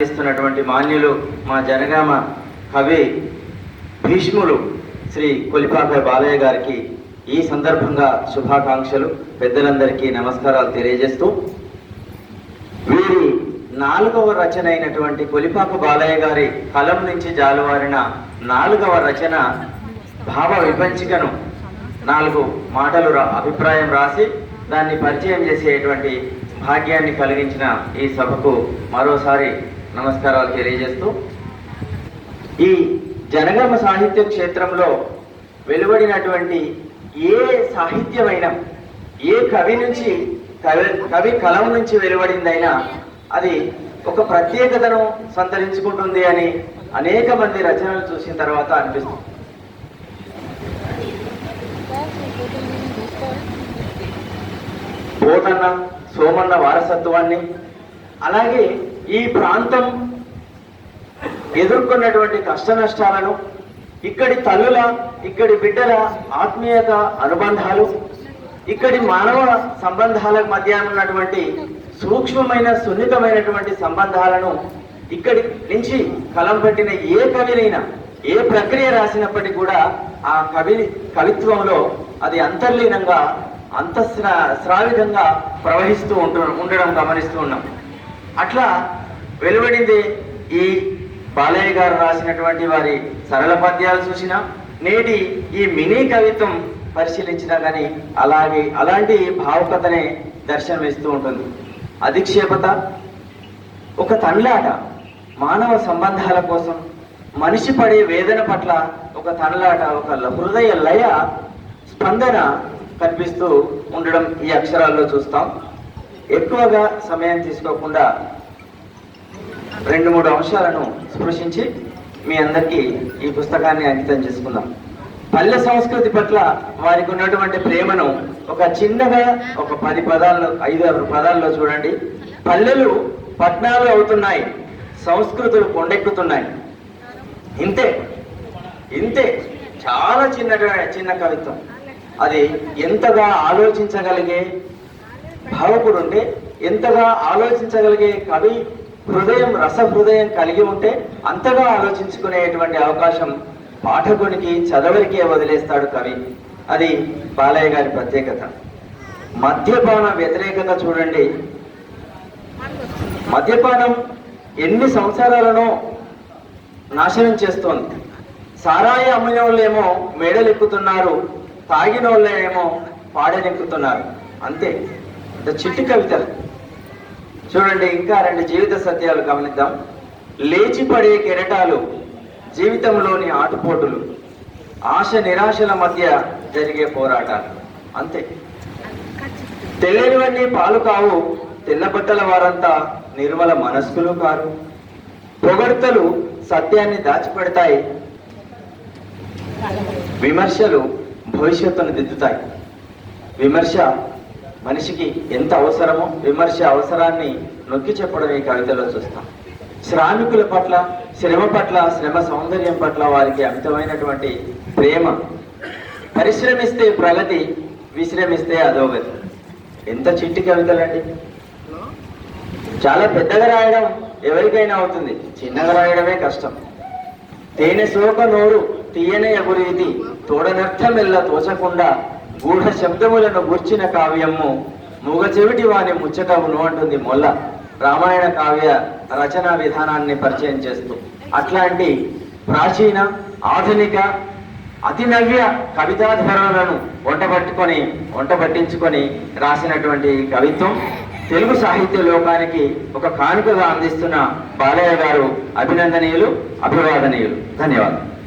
చేస్తున్నటువంటి మాన్యులు మా జనగామ కవి భీష్ములు శ్రీ కొలిపాక బాలయ్య గారికి ఈ సందర్భంగా శుభాకాంక్షలు. పెద్దలందరికీ నమస్కారాలు తెలియజేస్తూ వీరి నాలుగవ రచన అయినటువంటి కొలిపాక బాలయ్య గారి కలం నుంచి జాలువారిన నాలుగవ రచన భావ విపంచికను నాలుగు మాటలు రా అభిప్రాయం రాసి దాన్ని పరిచయం చేసేటువంటి భాగ్యాన్ని కలిగించిన ఈ సభకు మరోసారి నమస్కారాలు తెలియజేస్తూ ఈ జనగమ సాహిత్య క్షేత్రంలో వెలువడినటువంటి ఏ సాహిత్యమైనా ఏ కవి నుంచి కవి కవి కలం నుంచి వెలువడిందైనా అది ఒక ప్రత్యేకతను సంతరించుకుంటుంది అని అనేక మంది రచనలు చూసిన తర్వాత అనిపిస్తుంది. పోతన్న సోమన్న వారసత్వాన్ని అలాగే ఈ ప్రాంతం ఎదుర్కొన్నటువంటి కష్ట నష్టాలను ఇక్కడి తల్లుల ఇక్కడి బిడ్డల ఆత్మీయత అనుబంధాలు ఇక్కడి మానవ సంబంధాల మధ్య ఉన్నటువంటి సూక్ష్మమైన సున్నితమైనటువంటి సంబంధాలను ఇక్కడి నుంచి కలం పట్టిన ఏ కవినైనా ఏ ప్రక్రియ రాసినప్పటికీ కూడా ఆ కవి కవిత్వంలో అది అంతర్లీనంగా అంత స్రావిధంగా ప్రవహిస్తూ ఉంటు ఉండడం గమనిస్తూ ఉన్నాం. అట్లా వెలువడింది. ఈ బాలయ్య గారు రాసినటువంటి వారి సరళ పద్యాలు చూసినా నేటి ఈ మినీ కవిత్వం పరిశీలించినా కానీ అలాగే అలాంటి భావుకతనే దర్శనమిస్తూ ఉంటుంది. అధిక్షేపత ఒక తన్లాట మానవ సంబంధాల కోసం మనిషి పడే వేదన పట్ల ఒక తనలాట ఒక హృదయ లయ స్పందన కనిపిస్తూ ఉండడం ఈ అక్షరాల్లో చూస్తాం. ఎక్కువగా సమయం తీసుకోకుండా రెండు మూడు అంశాలను స్పృశించి మీ అందరికీ ఈ పుస్తకాన్ని అంకితం చేసుకుందాం. పల్లె సంస్కృతి పట్ల వారికి ఉన్నటువంటి ప్రేమను ఒక చిన్నగా ఒక పది పదాల్లో ఐదు ఆరు పదాల్లో చూడండి. పల్లెలు పట్టణాలు అవుతున్నాయి. సంస్కృతులు కొండెక్కుతున్నాయి. ఇంతే. ఇంతే. చాలా చిన్న చిన్న కవిత్వం. అది ఎంతగా ఆలోచించగలిగే భావకుడు ఉంటే ఎంతగా ఆలోచించగలిగే కవి హృదయం రస హృదయం కలిగి ఉంటే అంతగా ఆలోచించుకునేటువంటి అవకాశం పాఠకునికి చదవరికే వదిలేస్తాడు కవి. అది బాలయ్య గారి ప్రత్యేకత. మద్యపాన వ్యతిరేకత చూడండి. మద్యపానం ఎన్ని సంవత్సరాలను నాశనం చేస్తోంది. సారాయి అమ్మిన వాళ్ళేమో మేడలెక్కుతున్నారు తాగిన వాళ్ళేమో పాడలెక్కుతున్నారు అంతే. ఇంత చిట్టి కవితలు చూడండి ఇంకా రెండు జీవిత సత్యాలు గమనిద్దాం. లేచిపడే కెరటాలు జీవితంలోని ఆటుపోటులు. ఆశ నిరాశల మధ్య జరిగే పోరాటాలు. అంతే. తెల్లనివన్నీ పాలు కావు. తెల్లబట్టల వారంతా నిర్మల మనస్సులు కారు. పొగడ్తలు సత్యాన్ని దాచిపెడతాయి. విమర్శలు భవిష్యత్తును దిద్దుతాయి. విమర్శ మనిషికి ఎంత అవసరమో విమర్శ అవసరాన్ని నొక్కి చెప్పడం ఈ కవితలో చూస్తాం. శ్రామికుల పట్ల శ్రమ పట్ల శ్రమ సౌందర్యం పట్ల వారికి అమితమైనటువంటి ప్రేమ. పరిశ్రమిస్తే ప్రగతి విశ్రమిస్తే అధోగతి. ఎంత చిట్టి కవితలండి. చాలా పెద్దగా రాయడం ఎవరికైనా అవుతుంది. చిన్నగా రాయడమే కష్టం. తేనె సోక నోరు తీయనే తోడనర్థం ఎలా తోచకుండా గూఢ శబ్దములను గుర్చిన కావ్యము మూగ చెవిటి వాని ముచ్చటవును అంటుంది మొల్ల. రామాయణ కావ్య రచనా విధానాన్ని పరిచయం చేస్తూ. అట్లాంటి ప్రాచీన ఆధునిక అతి నవ్య వంట పట్టుకొని వంట పట్టించుకొని రాసినటువంటి కవిత్వం తెలుగు సాహిత్య లోకానికి ఒక కానుకగా అందిస్తున్న బాలయ్య గారు అభినందనీయులు అభివాదనీయులు. ధన్యవాదాలు.